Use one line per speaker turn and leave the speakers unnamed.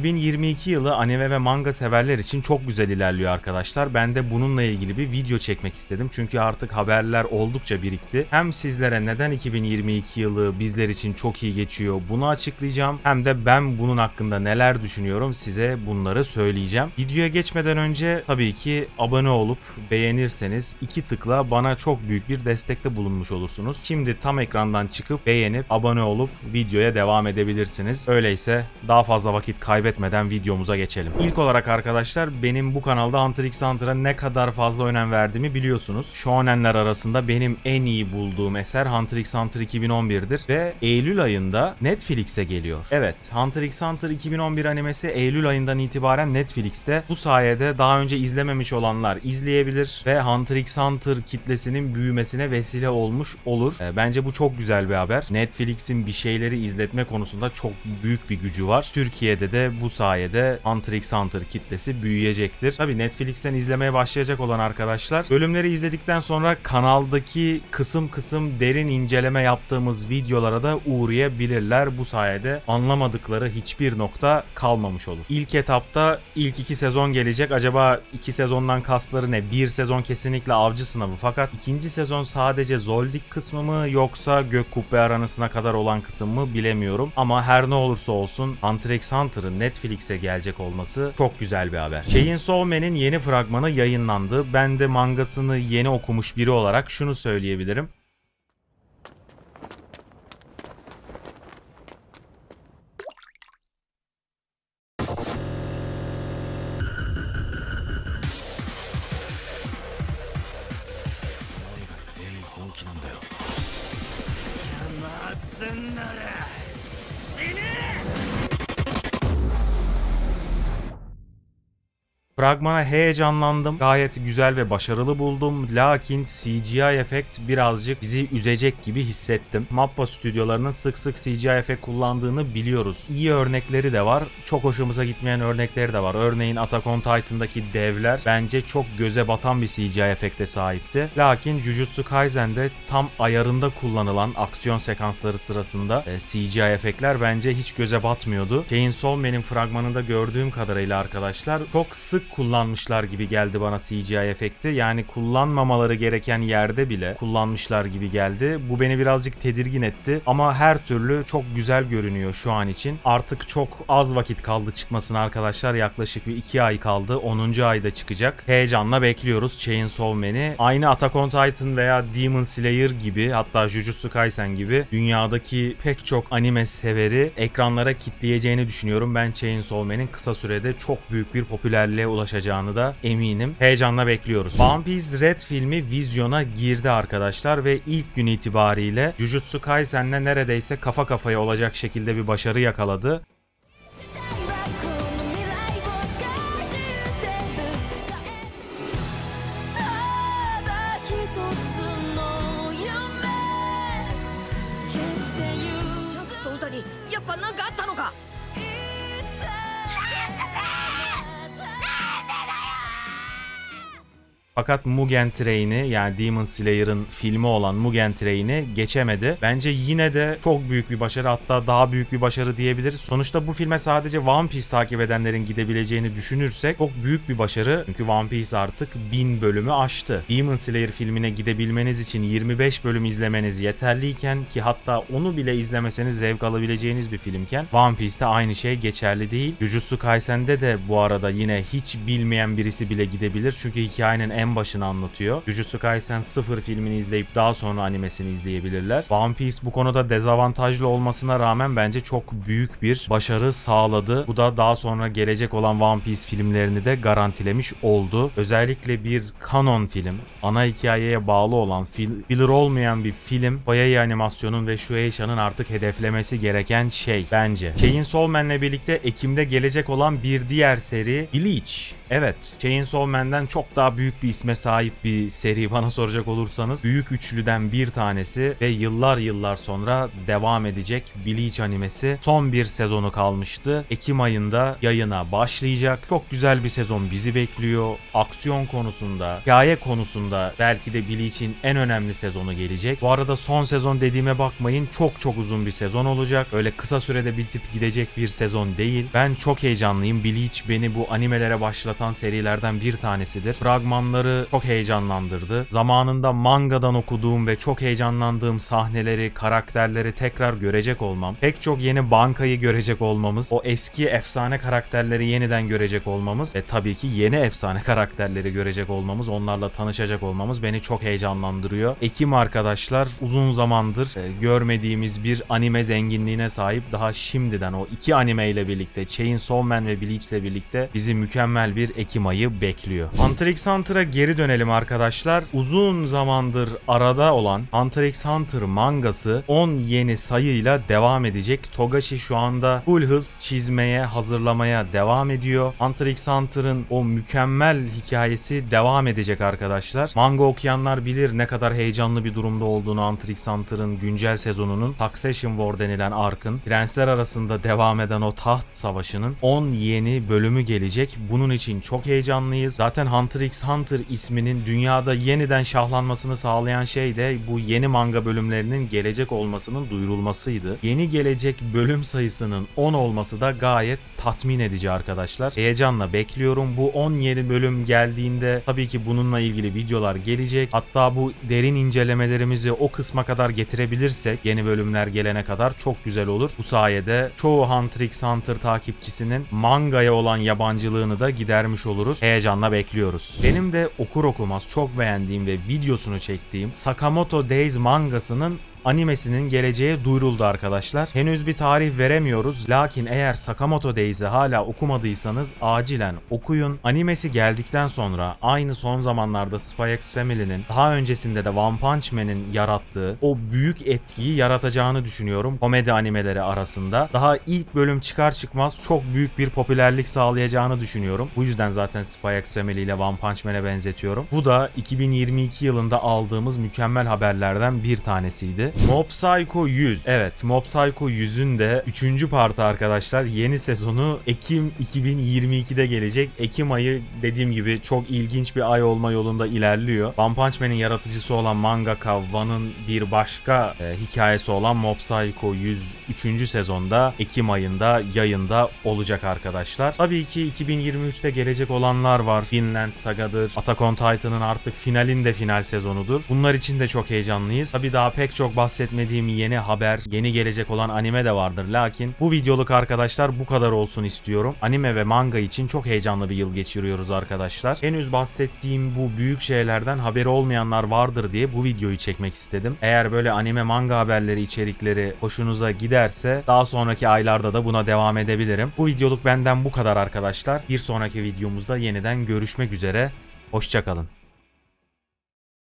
2022 yılı anime ve manga severler için çok güzel ilerliyor arkadaşlar. Ben de bununla ilgili bir video çekmek istedim. Çünkü artık haberler oldukça birikti. Hem sizlere neden 2022 yılı bizler için çok iyi geçiyor bunu açıklayacağım. Hem de ben bunun hakkında neler düşünüyorum size bunları söyleyeceğim. Videoya geçmeden önce tabii ki abone olup beğenirseniz iki tıkla bana çok büyük bir destekte bulunmuş olursunuz. Şimdi tam ekrandan çıkıp beğenip abone olup videoya devam edebilirsiniz. Öyleyse daha fazla vakit kaybetmeden videomuza geçelim. İlk olarak arkadaşlar benim bu kanalda Hunter x Hunter'a ne kadar fazla önem verdiğimi biliyorsunuz. Shonenler arasında benim en iyi bulduğum eser Hunter x Hunter 2011'dir ve Eylül ayında Netflix'e geliyor. Evet, Hunter x Hunter 2011 animesi Eylül ayından itibaren Netflix'te. Bu sayede daha önce izlememiş olanlar izleyebilir ve Hunter x Hunter kitlesinin büyümesine vesile olmuş olur. E, Bence bu çok güzel bir haber. Netflix'in bir şeyleri izletme konusunda çok büyük bir gücü var. Türkiye'de de bu sayede Hunter x Hunter kitlesi büyüyecektir. Tabi Netflix'ten izlemeye başlayacak olan arkadaşlar bölümleri izledikten sonra kanaldaki kısım kısım derin inceleme yaptığımız videolara da uğrayabilirler. Bu sayede anlamadıkları hiçbir nokta kalmamış olur. İlk etapta ilk iki sezon gelecek. Acaba iki sezondan kasları ne? Bir sezon kesinlikle avcı sınavı. Fakat ikinci sezon sadece Zoldyck kısmı mı yoksa Gök Kubbe aranısına kadar olan kısım mı bilemiyorum. Ama her ne olursa olsun Hunter x Hunter'ın Netflix'e gelecek olması çok güzel bir haber. Chainsaw Man'in yeni fragmanı yayınlandı. Ben de mangasını yeni okumuş biri olarak şunu söyleyebilirim. Fragmana heyecanlandım. Gayet güzel ve başarılı buldum. Lakin CGI efekt birazcık bizi üzecek gibi hissettim. Mappa stüdyolarının sık sık CGI efekt kullandığını biliyoruz. İyi örnekleri de var. Çok hoşumuza gitmeyen örnekleri de var. Örneğin Attack on Titan'daki devler bence çok göze batan bir CGI efekte sahipti. Lakin Jujutsu Kaisen'de tam ayarında kullanılan aksiyon sekansları sırasında e, CGI efektler bence hiç göze batmıyordu. Chainsaw Man'in fragmanında gördüğüm kadarıyla arkadaşlar çok sık kullanmışlar gibi geldi bana CGI efekti. Yani kullanmamaları gereken yerde bile kullanmışlar gibi geldi. Bu beni birazcık tedirgin etti ama her türlü çok güzel görünüyor şu an için. Artık çok az vakit kaldı çıkmasına arkadaşlar. Yaklaşık bir 2 ay kaldı. 10. ayda çıkacak. Heyecanla bekliyoruz Chainsaw Man'i. Aynı Attack on Titan veya Demon Slayer gibi hatta Jujutsu Kaisen gibi dünyadaki pek çok anime severi ekranlara kitleyeceğini düşünüyorum. Ben Chainsaw Man'in kısa sürede çok büyük bir popülerliğe ulaşacağını da eminim. Heyecanla bekliyoruz. One Piece Red filmi vizyona girdi arkadaşlar ve ilk gün itibariyle Jujutsu Kaisen'le neredeyse kafa kafaya olacak şekilde bir başarı yakaladı. Fakat Mugen Train'i yani Demon Slayer'ın filmi olan Mugen Train'i geçemedi. Bence yine de çok büyük bir başarı hatta daha büyük bir başarı diyebiliriz. Sonuçta bu filme sadece One Piece takip edenlerin gidebileceğini düşünürsek çok büyük bir başarı. Çünkü One Piece artık 1000 bölümü aştı. Demon Slayer filmine gidebilmeniz için 25 bölüm izlemeniz yeterliyken ki hatta onu bile izlemeseniz zevk alabileceğiniz bir filmken One Piece'te aynı şey geçerli değil. Jujutsu Kaisen'de de bu arada yine hiç bilmeyen birisi bile gidebilir. Çünkü hikayenin en başını anlatıyor. Jujutsu Kaisen 0 filmini izleyip daha sonra animesini izleyebilirler. One Piece bu konuda dezavantajlı olmasına rağmen bence çok büyük bir başarı sağladı. Bu da daha sonra gelecek olan One Piece filmlerini de garantilemiş oldu. Özellikle bir kanon film, ana hikayeye bağlı olan, fil- filler olmayan bir film, Toei animasyonun ve Shueisha'nın artık hedeflemesi gereken şey bence. Chainsaw Man'le birlikte Ekim'de gelecek olan bir diğer seri Bleach. Evet, Chainsaw Man'den çok daha büyük bir isme sahip bir seri bana soracak olursanız. Büyük üçlüden bir tanesi ve yıllar yıllar sonra devam edecek Bleach animesi. Son bir sezonu kalmıştı. Ekim ayında yayına başlayacak. Çok güzel bir sezon bizi bekliyor. Aksiyon konusunda, hikaye konusunda belki de Bleach'in en önemli sezonu gelecek. Bu arada son sezon dediğime bakmayın çok çok uzun bir sezon olacak. Öyle kısa sürede bitip gidecek bir sezon değil. Ben çok heyecanlıyım. Bleach beni bu animelere başlatan serilerden bir tanesidir. Fragmanları çok heyecanlandırdı. Zamanında mangadan okuduğum ve çok heyecanlandığım sahneleri, karakterleri tekrar görecek olmam. Pek çok yeni bankayı görecek olmamız, o eski efsane karakterleri yeniden görecek olmamız ve tabii ki yeni efsane karakterleri görecek olmamız, onlarla tanışacak olmamız beni çok heyecanlandırıyor. Ekim arkadaşlar uzun zamandır e, görmediğimiz bir anime zenginliğine sahip. Daha şimdiden o iki anime ile birlikte Chainsaw Man ve Bleach ile birlikte bizi mükemmel bir Ekim ayı bekliyor. Hunter x Hunter'a geri dönelim arkadaşlar. Uzun zamandır arada olan Hunter x Hunter mangası 10 yeni sayıyla devam edecek. Togashi şu anda full hız çizmeye, hazırlamaya devam ediyor. Hunter x Hunter'ın o mükemmel hikayesi devam edecek arkadaşlar. Manga okuyanlar bilir ne kadar heyecanlı bir durumda olduğunu Hunter x Hunter'ın güncel sezonunun Taxation War denilen arkın prensler arasında devam eden o taht savaşının 10 yeni bölümü gelecek. Bunun için çok heyecanlıyız. Zaten Hunter x Hunter isminin dünyada yeniden şahlanmasını sağlayan şey de bu yeni manga bölümlerinin gelecek olmasının duyurulmasıydı. Yeni gelecek bölüm sayısının 10 olması da gayet tatmin edici arkadaşlar. Heyecanla bekliyorum. Bu 10 yeni bölüm geldiğinde tabii ki bununla ilgili videolar gelecek. Hatta bu derin incelemelerimizi o kısma kadar getirebilirsek yeni bölümler gelene kadar çok güzel olur. Bu sayede çoğu Hunter x Hunter takipçisinin mangaya olan yabancılığını da gidermiş oluruz. Heyecanla bekliyoruz. Benim de okur okumaz çok beğendiğim ve videosunu çektiğim Sakamoto Days mangasının animesinin geleceği duyuruldu arkadaşlar. Henüz bir tarih veremiyoruz. Lakin eğer Sakamoto Days'i hala okumadıysanız acilen okuyun. Animesi geldikten sonra aynı son zamanlarda Spy X Family'nin daha öncesinde de One Punch Man'in yarattığı o büyük etkiyi yaratacağını düşünüyorum komedi animeleri arasında. Daha ilk bölüm çıkar çıkmaz çok büyük bir popülerlik sağlayacağını düşünüyorum. Bu yüzden zaten Spy X Family ile One Punch Man'e benzetiyorum. Bu da 2022 yılında aldığımız mükemmel haberlerden bir tanesiydi. Mob Psycho 100. Evet Mob Psycho 100'ün de 3. partı arkadaşlar. Yeni sezonu Ekim 2022'de gelecek. Ekim ayı dediğim gibi çok ilginç bir ay olma yolunda ilerliyor. One Punch Man'in yaratıcısı olan mangaka One'ın bir başka e, hikayesi olan Mob Psycho 100 3. sezonda Ekim ayında yayında olacak arkadaşlar. Tabii ki 2023'te gelecek olanlar var. Vinland Saga'dır. Attack on Titan'ın artık finalin de final sezonudur. Bunlar için de çok heyecanlıyız. Tabii daha pek çok bahsetmediğim yeni haber, yeni gelecek olan anime de vardır. Lakin bu videoluk arkadaşlar bu kadar olsun istiyorum. Anime ve manga için çok heyecanlı bir yıl geçiriyoruz arkadaşlar. Henüz bahsettiğim bu büyük şeylerden haberi olmayanlar vardır diye bu videoyu çekmek istedim. Eğer böyle anime manga haberleri içerikleri hoşunuza giderse daha sonraki aylarda da buna devam edebilirim. Bu videoluk benden bu kadar arkadaşlar. Bir sonraki videomuzda yeniden görüşmek üzere. Hoşçakalın.